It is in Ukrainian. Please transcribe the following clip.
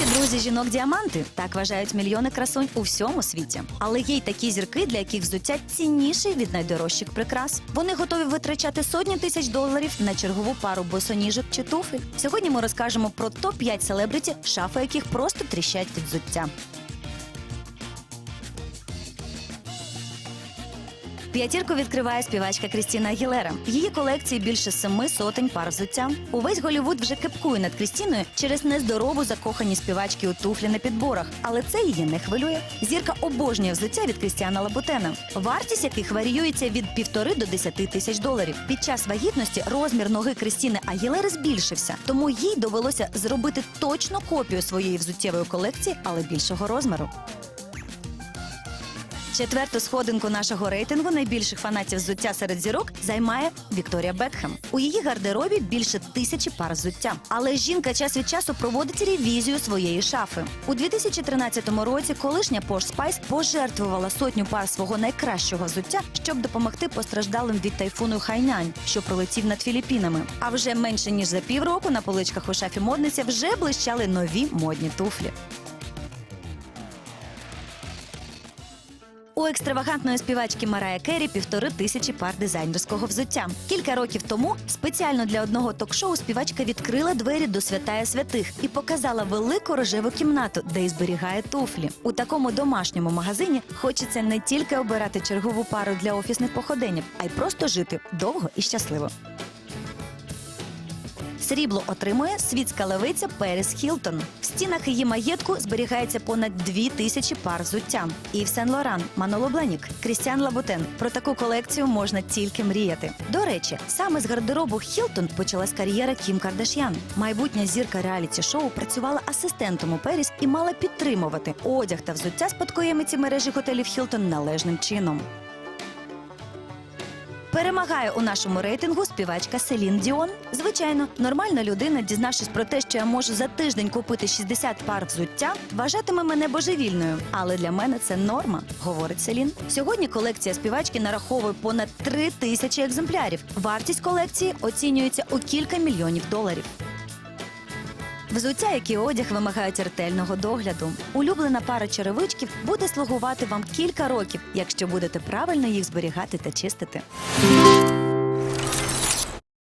Найкращі друзі жінок діаманти. Так вважають мільйони красунь у всьому світі. Але є й такі зірки, для яких взуття цінніше від найдорожчих прикрас. Вони готові витрачати сотні тисяч доларів на чергову пару босоніжок чи туфель. Сьогодні ми розкажемо про топ 5 селебриті, шафи яких просто тріщать від взуття. П'ятірку відкриває співачка Крістіна Агілера. В її колекції більше семи сотень пар взуття. Увесь Голівуд вже кепкує над Крістіною через нездорову закоханість співачки у туфлі на підборах, але це її не хвилює. Зірка обожнює взуття від Крістіана Лабутена, вартість яких варіюється від півтори до десяти тисяч доларів. Під час вагітності розмір ноги Крістіни Агілери збільшився, тому їй довелося зробити точно копію своєї взуттєвої колекції, але більшого розміру. Четверту сходинку нашого рейтингу найбільших фанатів взуття серед зірок займає Вікторія Бекхем. У її гардеробі більше тисячі пар взуття. Але жінка час від часу проводить ревізію своєї шафи. У 2013 році колишня Пош Спайс пожертвувала сотню пар свого найкращого взуття, щоб допомогти постраждалим від тайфуну Хайнянь, що пролетів над Філіппінами. А вже менше ніж за півроку на поличках у шафі модниці вже блищали нові модні туфлі. У екстравагантної співачки Марая Керрі півтори тисячі пар дизайнерського взуття. Кілька років тому спеціально для одного ток-шоу співачка відкрила двері до святая святих і показала велику рожеву кімнату, де й зберігає туфлі. У такому домашньому магазині хочеться не тільки обирати чергову пару для офісних походенів, а й просто жити довго і щасливо. Срібло отримує світська левиця Періс Хілтон. В стінах її маєтку зберігається понад дві тисячі пар взуття. Ів Сен Лоран, Маноло Бланік, Крістіан Лабутен. Про таку колекцію можна тільки мріяти. До речі, саме з гардеробу Хілтон почалась кар'єра Кім Кардаш'ян. Майбутня зірка реаліті шоу працювала асистентом у Періс і мала підтримувати одяг та взуття спадкоємиці мережі готелів Хілтон належним чином. Перемагає у нашому рейтингу співачка Селін Діон. Звичайно, нормальна людина, дізнавшись про те, що я можу за тиждень купити 60 пар взуття, вважатиме мене божевільною. Але для мене це норма, говорить Селін. Сьогодні колекція співачки нараховує понад 3 тисячі екземплярів. Вартість колекції оцінюється у кілька мільйонів доларів. Взуття, як і одяг, вимагають ретельного догляду. Улюблена пара черевичків буде слугувати вам кілька років, якщо будете правильно їх зберігати та чистити.